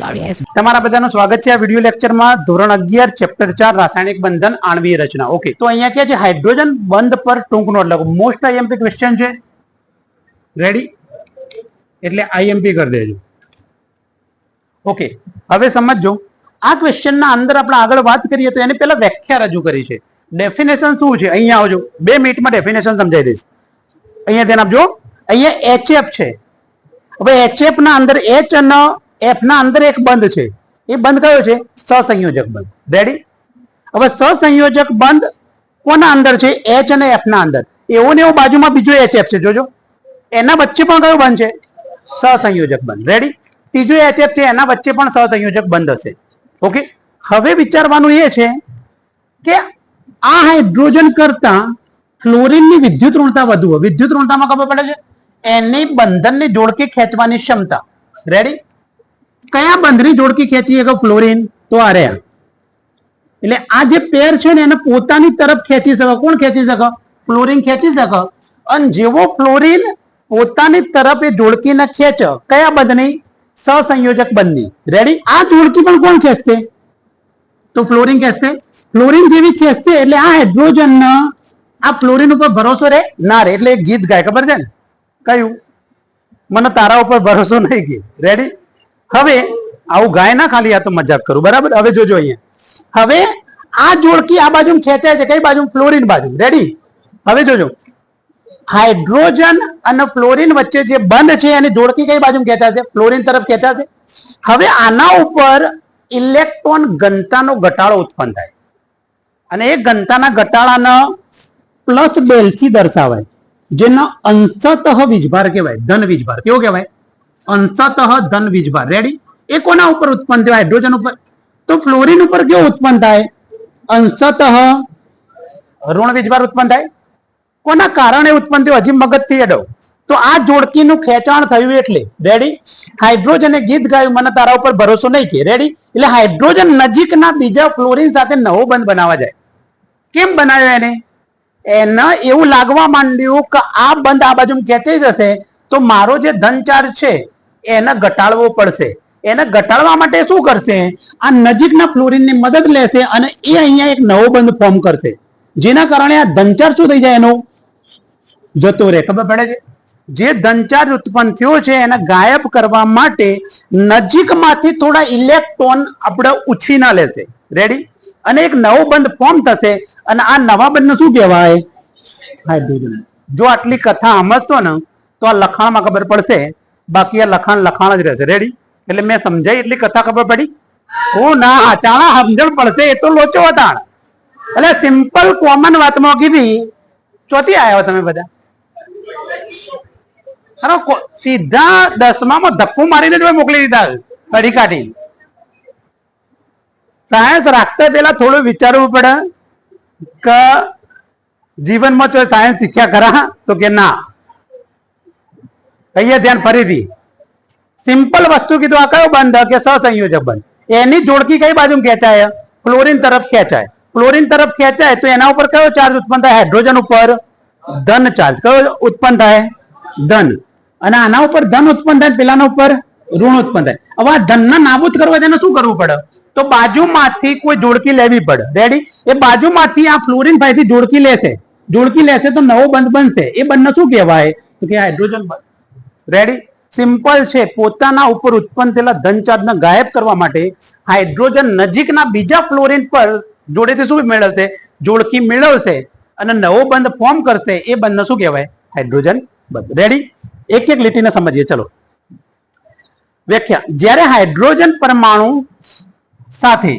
તમારા બધાનું સ્વાગત છે આ વિડિયો લેક્ચરમાં ધોરણ અગિયાર ચેપ્ટર ચાર, રાસાયણિક બંધન, આણવીય રચના. ઓકે તો અહીંયા કે છે? હાઇડ્રોજન બંધ પર ટૂંક નોટ મોસ્ટ આઈએમપી ક્વેશ્ચન છે. રેડી એટલે આઈએમપી કરી દેજો. ઓકે હવે સમજજો આ ક્વેશ્ચનના અંદર આપણે આગળ વાત કરીએ તો એને પહેલા વ્યાખ્યા રજૂ કરી છે. ડેફિનેશન શું છે? અહીંયા આવજો. બે મિનિટમાં ડેફિનેશન સમજાવી દઈશ. અહીંયા ધ્યાન આપજો. અહીંયા એચએફ છે. હવે એચએફ ના અંદર એચ અને એફ ના અંદર એક બંધ છે. એ બંધ કયો છે? સહસંયોજક બંધ. રેડી હવે સહસંયોજક બંધ કોના અંદર છે? એચ અને એફના અંદર. એવો ને એવો બાજુમાં બીજો એચ એફ છે. જોજો. એના વચ્ચે પણ કયો બંધ છે? સહસંયોજક બંધ. રેડી ત્રીજો એચ એફ છે, એના વચ્ચે પણ સહસંયોજક બંધ હશે. ઓકે હવે વિચારવાનું એ છે કે આ હાઇડ્રોજન કરતા ફ્લોરિનની વિદ્યુત ઋણતા વધુ હોય. વિદ્યુત ઋણતામાં ખબર પડે છે? એની બંધનની જોડકી ખેંચવાની ક્ષમતા. રેડી કયા બંધની જોડકી ખેંચી શકો? ફ્લોરિન. તો આ રહ્યા. એટલે આ જે પેર છે ને એને પોતાની તરફ ખેંચી શકો. કોણ ખેંચી શકો? ફ્લોરિન ખેંચી શકો. અને જેવો ફ્લોરિન પોતાની તરફ એ જોડકીને ખેંચે, કયા બંધની? સહસંયોજક બંધની. રેડી આ જોડકી પણ કોણ ખેંચશે? તો ફ્લોરિન ખેંચશે. ફ્લોરિન જેવી ખેંચશે એટલે આ હાઇડ્રોજન આ ફ્લોરિન ઉપર ભરોસો રહે ના રે. એટલે એક ગીત ગાય. ખબર છે ને? કયું? મને તારા ઉપર ભરોસો નહીં ગયો રેડી હવે આવું ગાય ના ખાલી, આ તો મજાક કરું. બરાબર? હવે જોજો અહીંયા. હવે આ જોડકી આ બાજુ ખેંચાય છે. કઈ બાજુ? ફ્લોરિન બાજુ. રેડી હવે જોજો. હાઇડ્રોજન અને ફ્લોરિન વચ્ચે જે બંધ છે, એની જોડકી કઈ બાજુ ખેંચાશે ફ્લોરિન તરફ ખેંચાશે હવે આના ઉપર ઇલેક્ટ્રોન ઘનતાનો ઘટાડો ઉત્પન્ન થાય. અને એ ઘનતાના ઘટાડાનો પ્લસ બેલથી દર્શાવાય. જેનો અંશતઃ વીજભાર કહેવાય. ધન વીજભાર. કેવો કહેવાય? અંશતઃ ધન વીજભાર. રેડી એ કોના ઉપર ઉત્પન્ન થયો? હાઇડ્રોજન ઉપર. તો ફ્લોરિન ઉપર કેવો ઉત્પન્ન થાય? અંશતઃ ઋણ વીજભાર ઉત્પન્ન થાય. કોના કારણે ઉત્પન્ન થયું? હજી મગજથી અડો તો આ જોડકીનું ખેંચાણ થયું એટલે. રેડી હાઇડ્રોજને ગીત ગાયું. મને તારા ઉપર ભરોસો નહીં કે. રેડી એટલે હાઇડ્રોજન નજીકના બીજા ફ્લોરિન સાથે નવો બંધ બનાવવા જાય. કેમ બનાવ્યો એને? એને એવું લાગવા માંડ્યું કે આ બંધ આ બાજુ ખેંચાઈ જશે. તો મારો જે ધન ચાર્જ છે, એને ઘટાડવો પડશે. એને ઘટાડવા માટે શું કરશે? આ નજીકના ફ્લોરિનની મદદ લેશે અને એ અહીંયા એક નવો બંધ ફોર્મ કરશે. જેના કારણે આ ધન શું થઈ જાય એનો? જતો રહે. ખબર પડે છે? જે ધનચાર્જ ઉત્પન્ન થયો છે, એને ગાયબ કરવા માટે નજીકમાંથી થોડા ઇલેક્ટ્રોન આપણે ઉછીના લેશે. રેડી અને એક નવો બંધ ફોર્મ થશે અને આ નવા બંધને શું કહેવાય? હાઇડ્રોજન જો આટલી કથા સમજશો ને તો આ લખાણમાં ખબર પડશે. બાકી આ લખાણ લખાણ જ રહેશે. રેડી એટલે મેં સમજાઈ એટલી કથા ખબર પડી? હું ના અચાણા સમજણ પડશે એ તો લોચો હતા. એટલે સિમ્પલ કોમન વાતમાં કીધી, ચોથી આવ્યા તમે બધા. કો- સીધા દસમામાં ધક્કો મારીને જ મોકલી દીધા. કઢી કાઢી. સાયન્સ રાખતા પેલા થોડું વિચારવું પડે. કે જીવનમાં તો સાયન્સ શીખ્યા ખરા, તો કે ના. અહીંયા ધ્યાન ફરીથી. સિમ્પલ વસ્તુ કીધું, આ કયો બંધ કે સહસંયોજક બંધ? એની જોડકી કઈ બાજુ ખેંચાય? ક્લોરિન તરફ ખેંચાય. ક્લોરિન તરફ ખેંચાય તો એના ઉપર કયો ચાર્જ ઉત્પન્ન થાય? હાઇડ્રોજન ઉપર. ધન ચાર્જ કયો ઉત્પન્ન થાય? ધન. અને આના ઉપર ધન ઉત્પન્ન થાય પેલાના ઉપર ઋણ ઉત્પન્ન થાય. હવે આ ધનના નાબૂદ કરવા તેને શું કરવું પડે? તો બાજુમાંથી કોઈ જોડકી લેવી પડે. રેડી એ બાજુમાંથી આ ફ્લોરિન ભાઈથી જોડકી લેશે. જોડકી લેશે તો નવો બંધ બનશે. એ બંને શું કહેવાય? તો કે હાઇડ્રોજન બંધ. રેડી સિમ્પલ છે. પોતાના ઉપર ઉત્પન્ન થયેલા ધન ચાર્જને ગાયબ કરવા માટે હાઇડ્રોજન નજીકના બીજા ફ્લોરિન પર જોડેથી શું મેળવશે? જોડકી મેળવશે. અને નવો બંધ ફોર્મ કરશે. એ બંધને શું કહેવાય? હાઇડ્રોજન બંધ. રેડી એક એક લીટીને સમજીએ. ચલો. વ્યાખ્યા. જ્યારે હાઇડ્રોજન પરમાણુ સાથે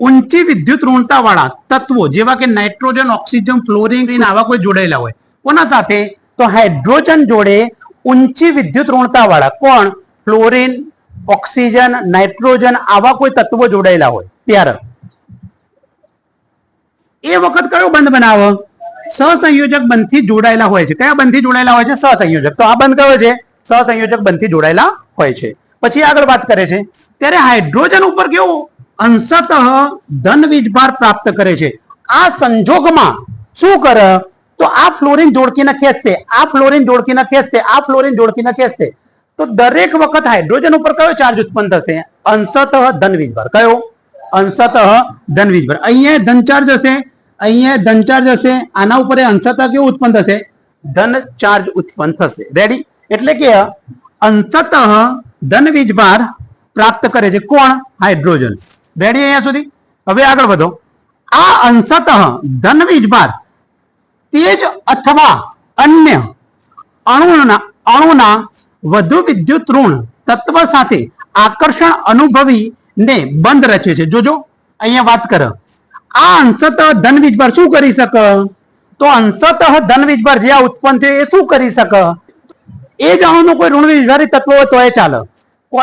ઊંચી વિદ્યુત ઋણતા વાળા તત્વો જેવા કે નાઇટ્રોજન, ઓક્સિજન, ફ્લોરિન આવા કોઈ જોડાયેલા હોય, કોના સાથે? તો હાઇડ્રોજન જોડે ઊંચી વિદ્યુત ઋણતા વાળા કોણ? ફ્લોરિન, ઓક્સિજન, નાઇટ્રોજન આવા કોઈ તત્વો જોડાયેલા હોય. ત્યારે એ વખત કયો બંધ બનાવો? સહસંયોજક બંધથી જોડાયેલા હોય છે. કયા બંધથી જોડાયેલા હોય છે? સહસંયોજક. તો આ બંધ કયો છે? સહસંયોજક બંધથી જોડાયેલા હોય છે. પછી આગળ વાત કરે છે. ત્યારે હાઇડ્રોજન ઉપર કેવું? અંશતઃ ધન વીજભાર પ્રાપ્ત કરે છે. આ સંજોગમાં શું કરે? આ ફ્લોરિન જોડકીને ખેંચશે આ ફ્લોરિન જોડકીને ખેંચશે આ ફ્લોરિન જોડકીને ખેંચશે તો દરેક વખત હાઇડ્રોજન ઉપર કયો ચાર્જ ઉત્પન્ન થશે? અંશતઃ ધન વીજભાર કયો? અંશતઃ ધન વીજભાર અહીંયા ધન ચાર્જ હશે, અહીંયા ધન ચાર્જ હશે, આના ઉપર અંશતઃ કેવું ઉત્પન્ન થશે? ધન ચાર્જ ઉત્પન્ન થશે. રેડી એટલે કે અંશતઃ ધન વીજભાર પ્રાપ્ત કરે છે કોણ? હાઇડ્રોજન રેડી અહીંયા સુધી? હવે આગળ વધો. આ અંશતઃ ધન વીજભાર તેજ અથવા અન્ય અણુના અણુના વધુ વિદ્યુત ઋણ તત્વ સાથે આકર્ષણ અનુભવી ને બંધ રચે છે. જોજો, અહીંયા વાત કર. આ અંશતઃ ધન વીજભાર શું કરી શક? તો અંશતઃ ધન વીજભાર જે આ ઉત્પન્ન થયો એ શું કરી શક? એ જ અણુનું કોઈ ઋણ વીજભારી તત્વ હોય તો એ ચાલે.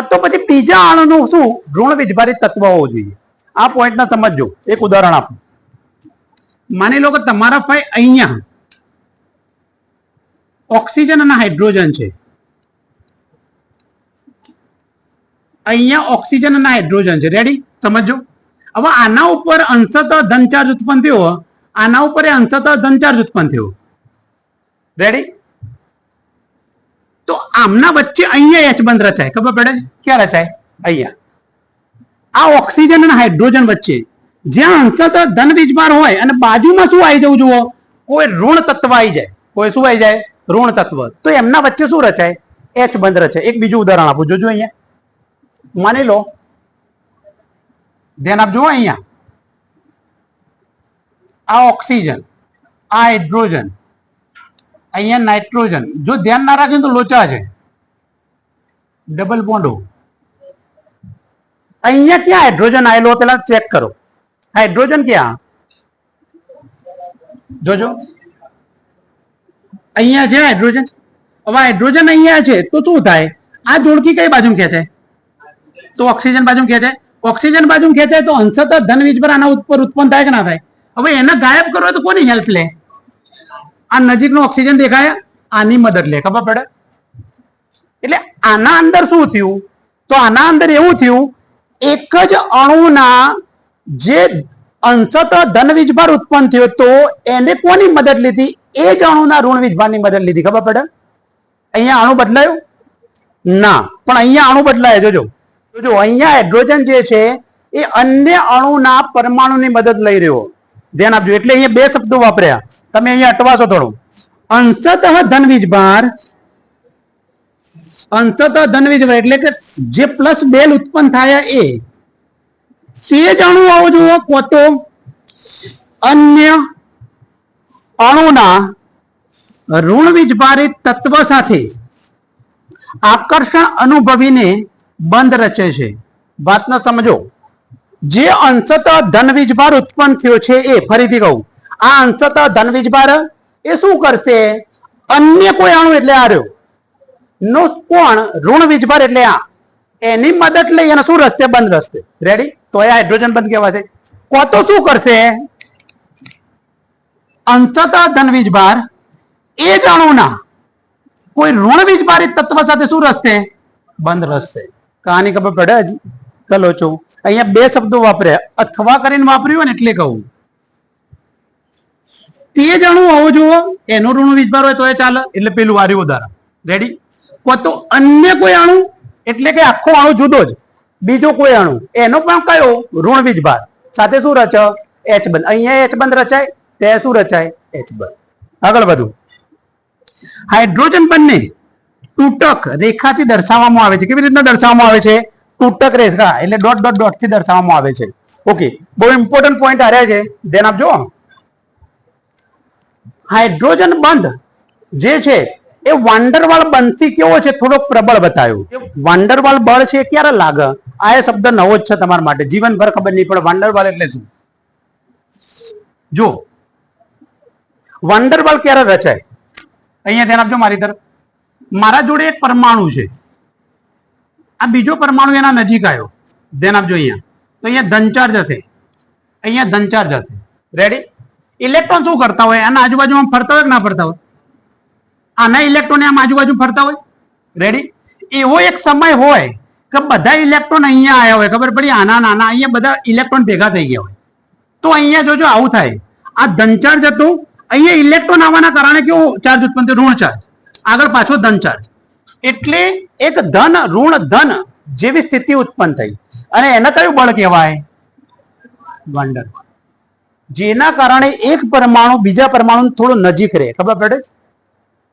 તો પછી બીજા અણુનું શું? ઋણ વીજભારી તત્વ હોવું જોઈએ. આ પોઈન્ટને સમજજો. એક ઉદાહરણ આપો. માની લો કે તમારા ભાઈ અહીંયા ઓક્સિજન અને હાઇડ્રોજન છે. અહીંયા ઓક્સિજન અને હાઇડ્રોજન છે. રેડી સમજો. હવે આના ઉપર અંશતઃ ધન ચાર્જ ઉત્પન્ન થયો આના ઉપર અંશતઃ ધન ચાર્જ ઉત્પન્ન થયો. રેડી તો આમના વચ્ચે અહીંયા એચ બંધ રચાય. ખબર પડે? ક્યાં રચાય? અહીંયા. આ ઓક્સિજન અને હાઇડ્રોજન વચ્ચે. જ્યાં અંશતઃ ધન વીજભાર હોય અને બાજુમાં શું આવી જવું જુઓ? કોઈ ઋણ તત્વ આવી જાય. કોઈ શું આવી જાય? ઋણ તત્વ. તો એમના વચ્ચે શું રચાય? એચ બંધ રચાય. એક બીજું ઉદાહરણ આપું. જોજો અહીંયા. માની લો. ધ્યાન આપજો અહીંયા. આ ઓક્સિજન, આ હાઇડ્રોજન, અહીંયા નાઇટ્રોજન. જો ધ્યાન ના રાખે તો લોચા છે. ડબલ બોન્ડો અહીંયા ક્યાં હાઇડ્રોજન આવેલો પેલા ચેક કરો. હાઇડ્રોજન ક્યાં? જોજો. અહીંયા છે હાઇડ્રોજન હવે હાઇડ્રોજન અહીંયા છે, તો શું થાય? આ જોડકી કઈ બાજુ ખેંચે? તો ઓક્સિજન બાજુ ખેંચે? ઓક્સિજન બાજુ ખેંચે તો અંશત ધન પર આના ઉપર ઉત્પન્ન થાય કે ના થાય? હવે એને ગાયબ કરો તો કોની હેલ્પ લે? આ નજીકનો ઓક્સિજન દેખાય? આની મદદ લે, ખબર પડે? એટલે આના અંદર શું થયું? તો આના અંદર એવું થયું, એક જ અણુના જે અંશતઃ ધન વીજભાર ઉત્પન્ન થયો તો એને કોની મદદ લીધી? એ જ અણુના ઋણ વીજભારની મદદ લીધી. ખબર પડે? અહીંયા અણુ બદલાયું? ના. પણ અહીંયા અણુ બદલાય. જોજો. જોજો, અહીંયા હાઇડ્રોજન જે છે, એ અન્ય અણુના પરમાણુની મદદ લઈ રહ્યો. ધ્યાન આપજો. એટલે અહીંયા બે શબ્દો વાપર્યા. તમે અહીંયા અટવાશો થોડું. અંશતઃ ધન વીજભાર, અંશત ધન વીજભાર એટલે કે જે પ્લસ બેલ ઉત્પન્ન થાય એ તે જ અણુ આવો જુઓ પોતો અન્ય અણુના ઋણ વિજભારિત તત્વ સાથે આકર્ષણ અનુભવીને બંધ રચે છે. વાતને સમજો. જે અંશત ધનવીજભાર ઉત્પન્ન થયો છે એ, ફરીથી કહું, આ અંશત ધનવીજભાર એ શું કરશે? અન્ય કોઈ અણુ એટલે આ રહ્યો. નો કોણ ઋણ વીજભાર એટલે આ. એની મદદ લઈ અને શું રસ્તે બંધ રસ્તે? રેડી તો એ હાઇડ્રોજન બંધ કહેવાશે કો શું કરશે? અંશતા ધન વીજભાર એ જ અણુના કોઈ ઋણ વીજભારિત તત્વ સાથે શું રસ્તે? બંધ રસ્તે. કહાની ખબર પડે હજી? ચલો છો. અહીંયા બે શબ્દો વાપર્યા. અથવા કરીને વાપર્યું હોય ને એટલે કહું. તે જ અણુ હોવું જુઓ, એનો ઋણ વીજભાર હોય તો એ ચાલે. એટલે પેલું વાર્યું ઉદાહરણ. રેડી કો તો અન્ય કોઈ અણુ એટલે કે આખો અણુ જુદો જ. બીજો કોઈ અણુ એનો પણ કયો? ઋણ વીજભાર સાથે શું રચ એચ બંધ. અહીંયા એચ બંધ રચાય તે શું રચાય? એચ બંધ. આગળ વધુ. હાઇડ્રોજન બંને તૂટક રેખાથી દર્શાવવામાં આવે છે. કેવી રીતના દર્શાવવામાં આવે છે? તૂટક રેખા, એટલે ડોટ ડોટ ડોટથી દર્શાવવામાં આવે છે. ઓકે બહુ ઇમ્પોર્ટન્ટ પોઈન્ટ આવ્યા છે. ધ્યાન આપજો. હાઇડ્રોજન બંધ જે છે એ વાંડરવાળ બંધથી કેવો છે? થોડોક પ્રબળ બતાવ્યો વાંડરવાલ બળ છે ક્યારે લાગે? આ એ શબ્દ નવો જ છે તમારા માટે. જીવનભર ખબર નહીં પણ વાંડરવાલ એટલે શું? જો વાંડરવાળ ક્યારે રચાય? અહીંયા ધ્યાન આપજો મારી તરફ. મારા જોડે એક પરમાણુ છે. આ બીજો પરમાણુ એના નજીક આવ્યો. ધ્યાન આપજો અહીંયા. તો અહીંયા ધન ચાર્જ હશે. અહીંયા ધન ચાર્જ હશે. રેડી ઇલેક્ટ્રોન શું કરતા હોય? આના આજુબાજુમાં ફરતા હોય કે ના ફરતા હોય? આના ઇલેક્ટ્રોન આમ આજુબાજુ ફરતા હોય. રેડી એવો એક સમય હોય કે બધા ઇલેક્ટ્રોન અહીંયા આવ્યા હોય. ખબર પડી? આના નાના અહીંયા બધા ઇલેક્ટ્રોન ભેગા થઈ ગયા હોય. તો અહીંયા જોજો આવું થાય. આ ધન ચાર્જ હતું. અહીંયા ઇલેક્ટ્રોન આવવાના કારણે કેવો ચાર્જ ઉત્પન્ન થયો? ઋણ ચાર્જ આગળ પાછો ધન ચાર્જ એટલે એક ધન, ઋણ ધન જેવી સ્થિતિ ઉત્પન્ન થઈ. અને એને કયું બળ કહેવાય? વંડર જેના કારણે એક પરમાણુ બીજા પરમાણુ થોડું નજીક રહે. ખબર પડે?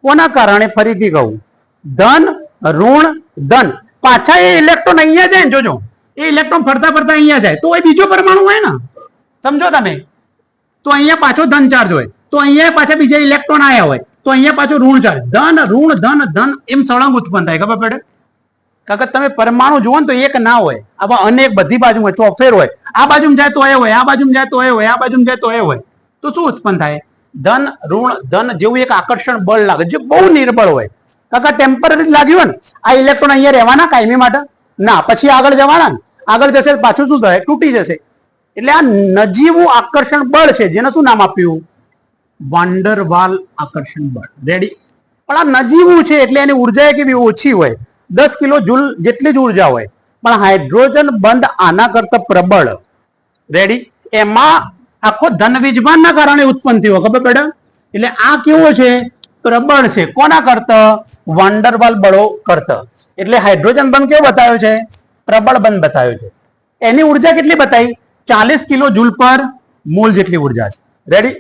કોના કારણે ફરીથી કહું? ધન, ઋણ, ધન. પાછા એ ઇલેક્ટ્રોન અહીંયા જાય ને, જોજો. એ ઇલેક્ટ્રોન ફરતા ફરતા અહીંયા જાય. તો એ બીજો પરમાણુ હોય ને. સમજો તમે? તો અહીંયા પાછો ધન ચાર્જ હોય. તો અહીંયા પાછા બીજા ઇલેક્ટ્રોન આવ્યા હોય. તો અહીંયા પાછો ઋણ ચાર્જ ધન, ઋણ, ધન ધન એમ સળંગ ઉત્પન્ન થાય. ખબર પડે? કારણ કે તમે પરમાણુ જુઓ ને તો એક ના હોય. આવા અનેક બધી બાજુ હોય ચોફેર હોય. આ બાજુ જાય તો એ હોય, આ બાજુ જાય તો એ હોય, આ બાજુ જાય તો એ હોય. તો શું ઉત્પન્ન થાય? ધન, ઋણ, ધન જેવું એક આકર્ષણ બળ લાગે, જે બહુ નિર્બળ હોય. કાકા ટેમ્પરરી લાગ્યું હોય ને, આ ઇલેક્ટ્રોન અહીંયા રહેવાના કાયમી માટે? ના, પછી આગળ જવાના આગળ જશે, પાછું શું થાય? તૂટી જશે. એટલે આ નજીવું આકર્ષણ બળ છે, જેને શું નામ આપ્યું? વાંડરવાલ આકર્ષણ બળ. રેડી પણ આ નજીવું છે, એટલે એની ઊર્જા કેવી ઓછી હોય. દસ કિલો જૂલ જેટલી જ ઊર્જા હોય. પણ હાઇડ્રોજન બંધ આના કરતા પ્રબળ. રેડી એમાં આખો ધન વીજભાનના કારણે ઉત્પન્ન થયો, ખબર પડે? એટલે આ કેવો છે? પ્રબળ છે. કોના કરતા? વાંડરવાલ બળો કરતા. એટલે હાઇડ્રોજન બંધ કેવો બતાવ્યો છે? પ્રબળ બંધ બતાવ્યો છે. એની ઊર્જા કેટલી બતાવી? ચાલીસ કિલો જૂલ પર મૂલ જેટલી ઊર્જા છે. રેડી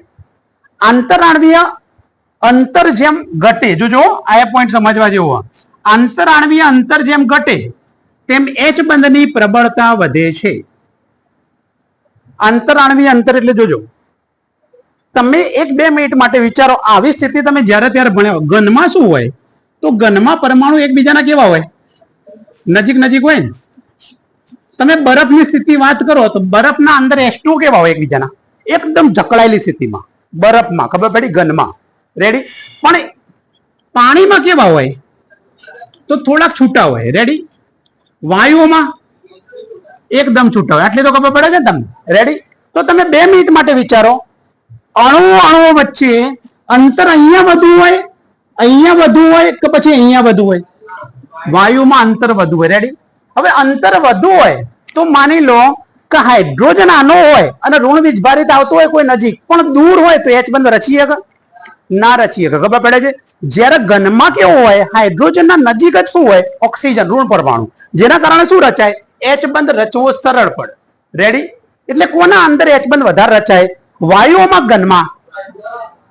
આંતરાણવીય અંતર જેમ ઘટે, જોજો, આ પોઈન્ટ સમજવા જેવો આંતરાણવીય અંતર જેમ ઘટે, તેમ એચ બંધની પ્રબળતા વધે છે. આંતરાણવીય અંતર એટલે જોજો. તમે એક બે મિનિટ માટે વિચારો, આવી સ્થિતિ તમે જ્યારે ત્યારે ભણ્યા. ઘનમાં શું હોય? તો ઘનમાં પરમાણુ એકબીજાના કેવા હોય? નજીક નજીક હોય ને. તમે બરફની સ્થિતિ વાત કરો તો બરફના અંદર એસ્ટુ કેવા હોય એકબીજાના? એકદમ જકડાયેલી સ્થિતિમાં, બરફમાં, ખબર પડી? ઘનમાં. રેડી પણ પાણીમાં કેવા હોય? તો થોડાક છૂટા હોય. રેડી વાયુઓમાં? એકદમ છૂટાવે આટલી તો ખબર પડે છે તમને? રેડી તો તમે બે મિનિટ માટે વિચારો. અણુ, અણુઓ વચ્ચે અંતર અહીંયા વધુ હોય, અહીંયા વધુ હોય કે પછી અહીંયા વધુ હોય? વાયુમાં અંતર વધુ હોય. રેડી હવે અંતર વધુ હોય તો માની લો કે હાઇડ્રોજન આનો હોય અને ઋણ વીજભારિત આવતો હોય કોઈ નજીક. પણ દૂર હોય તો એચ બંધ રચી શકે ના રચી શકે ખબર પડે છે? જ્યારે ઘનમાં કેવું હોય હાઇડ્રોજનના નજીક જ શું હોય? ઓક્સિજન, ઋણ પરમાણુ. જેના કારણે શું રચાય? એચ બંધ રચવો સરળ પડે. રેડી એટલે કોના અંદર એચ બંધ વધારે રચાય? વાયુઓમાં ઘનમાં.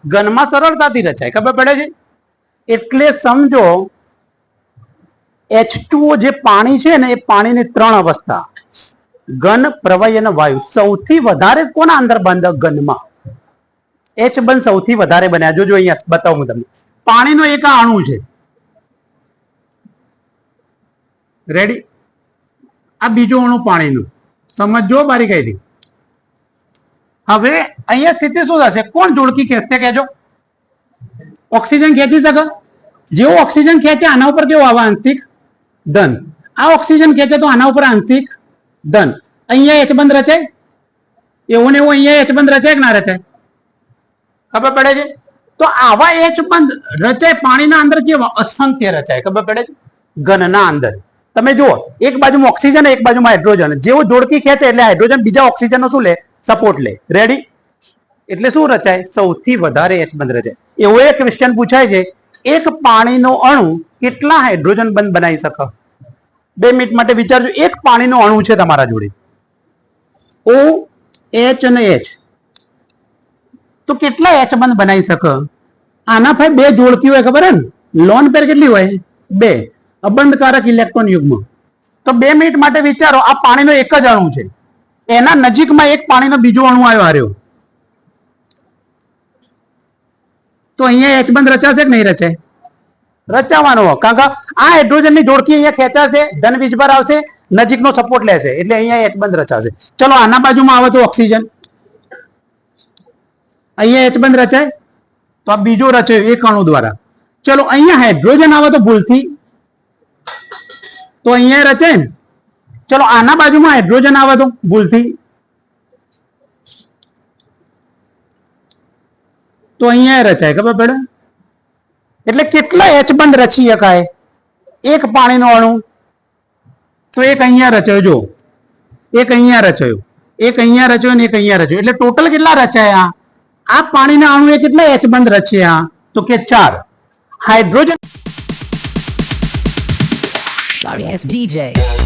ઘનમાં સરળતાથી રચાય. ખબર પડે છે? એટલે સમજો એચ જે પાણી છે ને, એ પાણીની ત્રણ અવસ્થા. ઘન, પ્રવાહી અને વાયુ. સૌથી વધારે કોના અંદર બંધ? ઘનમાં. એચ બંધ સૌથી વધારે બન્યા. જોજો અહીંયા બતાવું તમને. પાણીનો એક અણુ છે. રેડી આ બીજો અણુ પાણીનું સમજો બારીકાઈથી હવે અહીંયા સ્થિતિ શું થશે? કોણ જોડકી ખેંચશે કહેજો. ઓક્સિજન ખેંચી શકે? જેવો ઓક્સિજન ખેંચે આના ઉપર કેવો આવે? આંતિક ધન આ ઓક્સિજન ખેંચે તો આના ઉપર આંતિક ધન અહીંયા એચ બંધ રચાય? એવું ને એવું અહીંયા એચ બંધ રચાય કે ના રચાય? ખબર પડે છે? તો આવા એચ બંધ રચાય, પાણીના અંદર કેવા? અસંખ્ય રચાય. ખબર પડે છે? ઘનના અંદર. તમે જુઓ, એક બાજુમાં ઓક્સિજન એક બાજુમાં હાઇડ્રોજન જેવો જોડકી ખેંચે એટલે હાઇડ્રોજન બીજા ઓક્સિજનનો શું લે? સપોર્ટ લે. રેડી એટલે શું રચાય? સૌથી વધારે એચ બંધ રચાય. એવો એક ક્વેશ્ચન પૂછાય છે, એક પાણીનો અણુ કેટલા હાઇડ્રોજન બંધ બનાવી શકે? બે મિનિટ માટે વિચારજો, એક પાણીનો અણુ છે તમારા જોડે. ઓ એચ અને એચ તો કેટલા એચ બંધ બનાવી શકે? આના ભાઈ બે જોડતી હોય, ખબર હે ને? લોન પેર કેટલી હોય? બે. અબંધકારક ઇલેક્ટ્રોન યુગ્મ. તો બે મિનિટ માટે વિચારો, આ પાણીનો એક જ અણુ છે. એના નજીકમાં એક પાણીનો બીજો અણુ આવ્યો, હાર્યો. તો અહીંયા એચ બંધ રચાશે કે નહીં રચાય રચાવાનો. કારણ કે આ હાઇડ્રોજનની જોડકી અહીંયા ખેંચાશે, ધન વીજભાર આવશે, નજીકનો સપોર્ટ લેશે. એટલે અહીંયા એચ બંધ રચાશે. ચલો, આના બાજુમાં આવે તો ઓક્સિજન. અહીંયા એચ બંધ રચાય. તો આ બીજો રચાયો, એક અણુ દ્વારા. ચલો, અહીંયા હાઇડ્રોજન આવે તો ભૂલથી તો અહીંયા રચાય ને? ચલો, આના બાજુમાં હાઇડ્રોજન આવે તો ભૂલથી. તો અહીંયા રચાય ખબર પડે? એટલે કેટલા એચ બંધ રચી શકાય? એક પાણીનો અણુ. તો એક અહીંયા રચાયો જો એક અહીંયા રચાયો એક અહીંયા રચાયો ને એક અહીંયા રચાયો એટલે ટોટલ કેટલા રચાયા આ? પાણીના અણુએ કેટલા એચ બંધ રચ્યા? તો કે ચાર. Hydrogen sorry ass DJ.